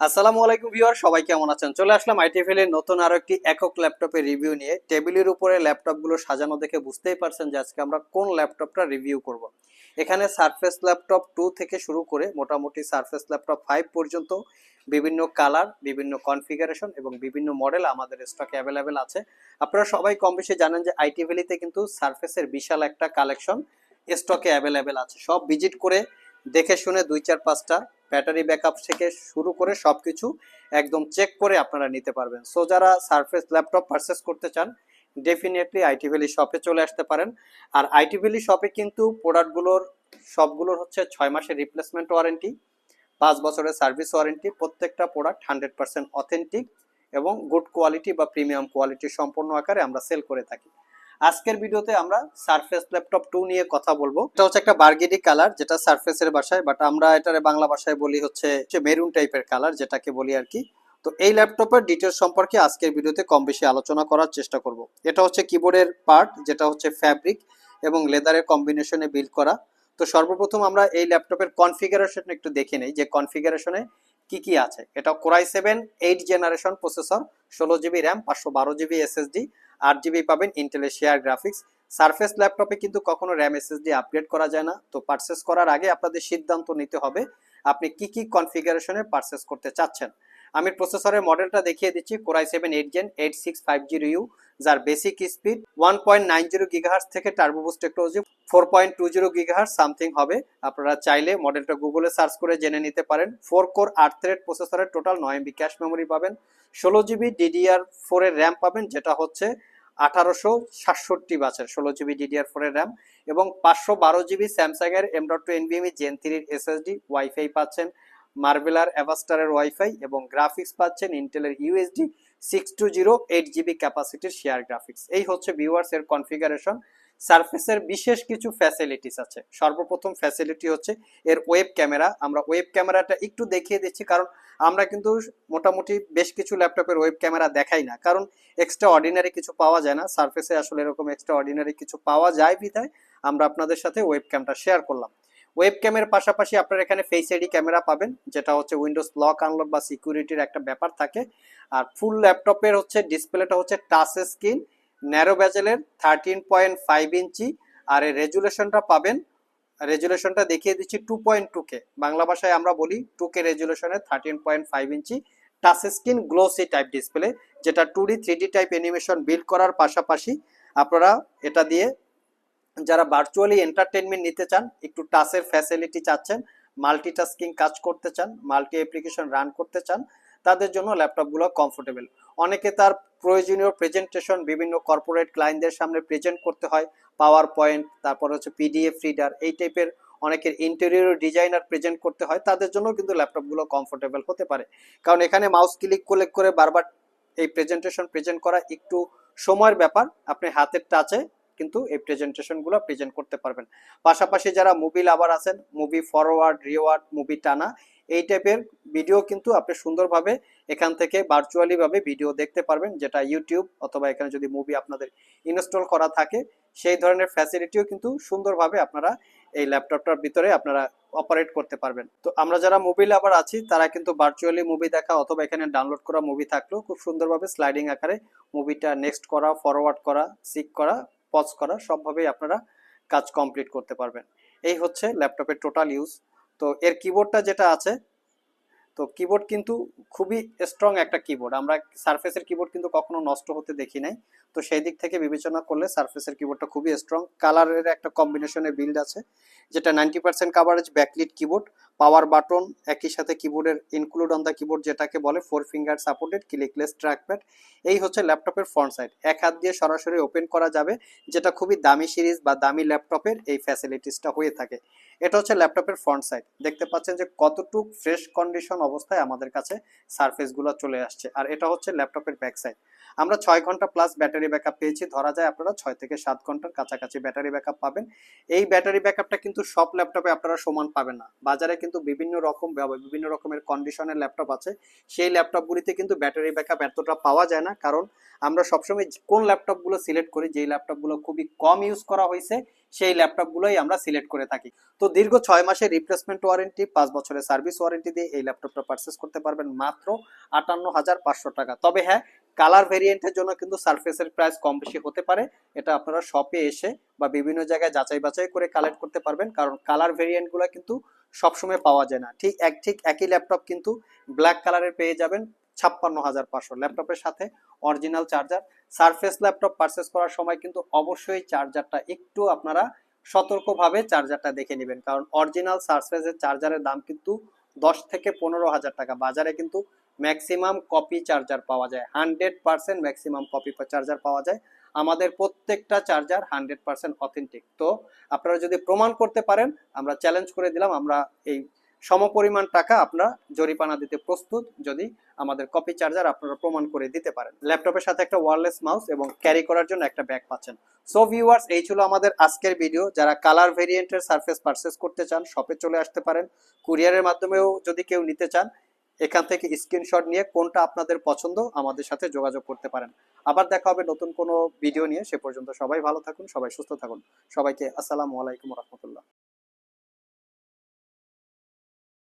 আসসালামু আলাইকুম ভিউয়ার, সবাই কেমন আছেন? চলে আসলাম আইটিএফএল এর নতুন আরও একটি একক ল্যাপটপের রিভিউ নিয়ে। টেবিলের উপরে ল্যাপটপগুলো সাজানো দেখে বুঝতেই পারছেন যে আজকে আমরা কোন ল্যাপটপটা রিভিউ করব। এখানে সারফেস ল্যাপটপ টু থেকে শুরু করে মোটামুটি সারফেস ল্যাপটপ ফাইভ পর্যন্ত বিভিন্ন কালার, বিভিন্ন কনফিগারেশন এবং বিভিন্ন মডেল আমাদের স্টকে অ্যাভেলেবেল আছে। আপনারা সবাই কম বেশি জানেন যে আইটি ভ্যালিতে কিন্তু সারফেসের বিশাল একটা কালেকশন স্টকে অ্যাভেলেবেল আছে। সব ভিজিট করে দেখে শুনে দুই চার পাঁচটা ব্যাটারি ব্যাকআপ থেকে শুরু করে সব কিছু একদম চেক করে আপনারা নিতে পারবেন। সো যারা সারফেস ল্যাপটপ পারচেস করতে চান ডেফিনেটলি আইটি ভ্যালি শপে চলে আসতে পারেন। আর আইটি ভ্যালি শপে কিন্তু প্রোডাক্টগুলোর সবগুলোর হচ্ছে ছয় মাসের রিপ্লেসমেন্ট ওয়ারেন্টি পাঁচ বছরের সার্ভিস ওয়ারেন্টি প্রত্যেকটা প্রোডাক্ট হান্ড্রেড পার্সেন্ট অথেন্টিক এবং গুড কোয়ালিটি বা প্রিমিয়াম কোয়ালিটি সম্পূর্ণ আকারে আমরা সেল করে থাকি। আজকের ভিডিওতে আমরা সারফেস ল্যাপটপ টু নিয়ে কথা বলব। এটা হচ্ছে একটা বার্গেডি কালার যেটা সারফেসের বাসায় বাট আমরা এটারে বাংলা ভাষায় বলি হচ্ছে মেরুন টাইপের কালার যেটাকে বলি আর কি। তো এই ল্যাপটপের ডিটেলস সম্পর্কে আজকের ভিডিওতে কম বেশি আলোচনা করার চেষ্টা করব। এটা হচ্ছে কিবোর্ডের পার্ট যেটা হচ্ছে ফ্যাব্রিক এবং লেদারের কম্বিনেশনে বিল্ড করা। তো সর্বপ্রথম আমরা এই ল্যাপটপের কনফিগারেশন একটু দেখে নেই, যে কনফিগারেশনে কি কি আছে। এটা core i seven eight generation processor ষোলো জিবি র্যাম পাঁচশো বারো জিবি এসএসডি আট জিবি পাবেন ইন্টেলের শেয়ার গ্রাফিক্স সারফেস ল্যাপটপে কিন্তু কখনো র্যাম এসএসডি আপগ্রেড করা যায় না। তো পারচেস করার আগে আপনাদের সিদ্ধান্ত নিতে হবে, আপনি কি কি কনফিগারেশনে পারচেস করতে চাচ্ছেন। আমি প্রসেসরের মডেলটা দেখিয়ে দিচ্ছি core i seven eight gen eight six five zero U যার basic speed one point nine zero gigahertz থেকে turbo boost technology four point two zero gigahertz something হবে। আপনারা চাইলে মডেলটা গুগলে সার্চ করে জেনে নিতে পারেন। ফোর কোর আট থ্রেড প্রসেসরের টোটাল নয় এমবি ক্যাশ মেমোরি পাবেন। ষোলো জিবি ডিডিআর ফোরের র্যাম পাবেন, যেটা হচ্ছে আঠারোশো সাতষট্টি বাসের ষোলো জিবি ডিডিআর ফোরের র্যাম এবং পাঁচশো বারো জিবি স্যামসাংয়ের M dot two NVMe gen থ্রির এসএসডি ওয়াইফাই পাচ্ছেন। মার্বেলার অ্যাভাস্টারের ওয়াইফাই এবং গ্রাফিক্স পাচ্ছেন ইন্টেলের UHD six two zero eight GB ক্যাপাসিটির share graphics এই হচ্ছে ভিউয়ার্স এর কনফিগারেশন সারফেসের বিশেষ কিছু ফ্যাসিলিটিস আছে। সর্বপ্রথম ফ্যাসিলিটি হচ্ছে এর ওয়েব ক্যামেরা আমরা ওয়েব ক্যামেরাটা একটু দেখিয়ে দিচ্ছি, কারণ আমরা কিন্তু মোটামুটি বেশ কিছু ল্যাপটপের ওয়েব ক্যামেরা দেখাই না, কারণ এক্সট্রা অর্ডিনারি কিছু পাওয়া যায় না। সারফেসে আসলে এরকম এক্সট্রা অর্ডিনারি কিছু পাওয়া যায় বিধায় আমরা আপনাদের সাথে ওয়েব ক্যামটা শেয়ার করলাম। ওয়েব ক্যামের পাশাপাশি আপনারা এখানে ফেস আইডি ক্যামেরা পাবেন, যেটা হচ্ছে উইন্ডোজ লক আনলক বা সিকিউরিটির একটা ব্যাপার থাকে। আর ফুল ল্যাপটপের হচ্ছে ডিসপ্লেটা হচ্ছে টাচ স্ক্রিন ন্যারো ব্যাজেলের থার্টিন পয়েন্ট ফাইভ ইঞ্চি। আর এর রেজুলেশনটা পাবেন রেজুলেশনটা দেখিয়ে দিচ্ছি two point two K Bangla ভাষায় আমরা বলি two K রেজুলেশনের thirteen point five inch. Touch screen glossy type display যেটা two D three D type animation build করার পাশাপাশি আপনারা এটা দিয়ে যারা ভার্চুয়ালি এন্টারটেনমেন্ট নিতে চান, একটু টাচের ফ্যাসিলিটি চাচ্ছেন মাল্টিটাস্কিং কাজ করতে চান মাল্টি অ্যাপ্লিকেশন রান করতে চান, তাদের জন্য ল্যাপটপগুলো কমফোর্টেবল অনেকে তার প্রয়োজনীয় প্রেজেন্টেশন বিভিন্ন কর্পোরেট ক্লায়েন্টদের সামনে প্রেজেন্ট করতে হয় পাওয়ার পয়েন্ট তারপর হচ্ছে পিডিএফ রিডার এই টাইপের অনেকের ইন্টেরিয়র ডিজাইনার প্রেজেন্ট করতে হয়, তাদের জন্য কিন্তু ল্যাপটপগুলো কমফোর্টেবল হতে পারে। কারণ এখানে মাউস ক্লিক করলে করে বারবার এই প্রেজেন্টেশন প্রেজেন্ট করা একটু সময়ের ব্যাপার, আপনি হাতের টাচে কিন্তু এই প্রেজেন্টেশনগুলো প্রেজেন্ট করতে পারবেন। পাশাপাশি যারা মুভি লাভার আছেন মুভি ফরওয়ার্ড রিওয়ার্ড মুভি টানা, এই টাইপের ভিডিও কিন্তু আপনি সুন্দরভাবে এখান থেকে ভার্চুয়ালিভাবে ভিডিও দেখতে পারবেন, যেটা ইউটিউব অথবা এখানে যদি মুভি আপনাদের ইনস্টল করা থাকে, সেই ধরনের ফ্যাসিলিটিও কিন্তু সুন্দরভাবে আপনারা এই ল্যাপটপটার ভিতরে আপনারা অপারেট করতে পারবেন। তো আমরা যারা মুভি লাভার আছি, তারা কিন্তু ভার্চুয়ালি মুভি দেখা অথবা এখানে ডাউনলোড করা মুভি থাকলেও খুব সুন্দরভাবে স্লাইডিং আকারে মুভিটা নেক্সট করা ফরওয়ার্ড করা সিক করা পজ করা, সবভাবেই আপনারা কাজ কমপ্লিট করতে পারবেন। এই হচ্ছে ল্যাপটপের টোটাল ইউজ তো এর কিবোর্ডটা যেটা আছে তো কিবোর্ড কিন্তু খুবই স্ট্রং একটা কিবোর্ড আমরা সার্ফেসের কিবোর্ড কিন্তু কখনো নষ্ট হতে দেখি নাই। তো সেই দিক থেকে বিবেচনা করলে সার্ফেসের কিবোর্ডটা খুবই স্ট্রং কালারের একটা কম্বিনেশনের বিল্ড আছে, যেটা ninety percent coverage backlit keyboard power button একই সাথে কিবোর্ডের ইনক্লুড অন দ্য কিবোর্ড যেটাকে বলে four finger supported clickless trackpad এই হচ্ছে ল্যাপটপের ফ্রন্ট সাইড এক হাত দিয়ে সরাসরি ওপেন করা যাবে, যেটা খুবই দামি সিরিজ বা দামি ল্যাপটপের এই ফ্যাসিলিটিসটা হয়ে থাকে। এটা হচ্ছে ল্যাপটপের ফ্রন্ট সাইড দেখতে পাচ্ছেন যে কতটুক ফ্রেশ কন্ডিশন অবস্থায় আমাদের কাছে সারফেসগুলো চলে আসছে। আর এটা হচ্ছে ল্যাপটপের ব্যাক সাইড আমরা ছয় ঘণ্টা প্লাস ব্যাটারি ব্যাকআপ পেয়েছি। ধরা যায় আপনারা ছয় থেকে সাত ঘণ্টার কাছাকাছি ব্যাটারি ব্যাকআপ পাবেন। এই ব্যাটারি ব্যাকআপটা কিন্তু সব ল্যাপটপে আপনারা সমান পাবেন না। বাজারে কিন্তু বিভিন্ন রকম বিভিন্ন রকমের কন্ডিশনের ল্যাপটপ আছে। সেই ল্যাপটপগুলিতে কিন্তু ব্যাটারি ব্যাকআপ এতটা পাওয়া যায় না। কারণ আমরা সবসময় কোন ল্যাপটপগুলো সিলেক্ট করি, যেই ল্যাপটপগুলো খুবই কম ইউজ করা হয়েছে, সেই ল্যাপটপগুলোই আমরা সিলেক্ট করে থাকি। তো দীর্ঘ ছয় মাসের রিপ্লেসমেন্ট ওয়ারেন্টি পাঁচ বছরের সার্ভিস ওয়ারেন্টি দিয়ে এই ল্যাপটপটা পারচেস করতে পারবেন মাত্র আটান্ন হাজার পাঁচশো টাকা। তবে হ্যাঁ কালার ভেরিয়েন্টের জন্য কিন্তু সার্ফেসের প্রাইস কম বেশি হতে পারে। এটা আপনারা শপে এসে বা বিভিন্ন জায়গায় যাচাই বাছাই করে কালেক্ট করতে পারবেন। কারণ কালার ভেরিয়েন্টগুলো কিন্তু সবসময় পাওয়া যায় না। ঠিক এক, ঠিক একই ল্যাপটপ কিন্তু ব্ল্যাক কালারের পেয়ে যাবেন ছাপ্পান্ন হাজার পাঁচশো। ল্যাপটপের সাথে original charger surface laptop purchase করার সময় কিন্তু অবশ্যই চার্জারটা একটু আপনারা সতর্কভাবে চার্জারটা দেখে নেবেন। কারণ অরিজিনাল সারফেসের চার্জারের দাম কিন্তু দশ থেকে পনেরো হাজার টাকা। বাজারে কিন্তু ম্যাক্সিমাম কপি চার্জার পাওয়া যায়। Hundred percent maximum copy charger পাওয়া যায়। আমাদের প্রত্যেকটা চার্জার হান্ড্রেড পার্সেন্ট অথেন্টিক তো আপনারা যদি প্রমাণ করতে পারেন, আমরা চ্যালেঞ্জ করে দিলাম, আমরা এই সমপরিমাণ টাকা আপনারা জরিমানা দিতে প্রস্তুত। যদি আমাদের কপি চার্জার আপনারা প্রমাণ করে দিতে পারেন। ল্যাপটপের সাথে একটা ওয়ারলেস মাউস এবং ক্যারি করার জন্য একটা ব্যাগ পাচ্ছেন। সো ভিউয়ার্স এই ছিল আমাদের আজকের ভিডিও যারা কালার ভেরিয়েন্টের সারফেস পারচেস করতে চান শপে চলে আসতে পারেন। কুরিয়ারের মাধ্যমেও যদি কেউ নিতে চান এখান থেকে স্ক্রিনশট নিয়ে কোনটা আপনাদের পছন্দ আমাদের সাথে যোগাযোগ করতে পারেন। আবার দেখা হবে নতুন কোনো ভিডিও নিয়ে। সে পর্যন্ত সবাই ভালো থাকুন, সবাই সুস্থ থাকুন। সবাইকে আসসালামু আলাইকুম রহমতুল্লাহ।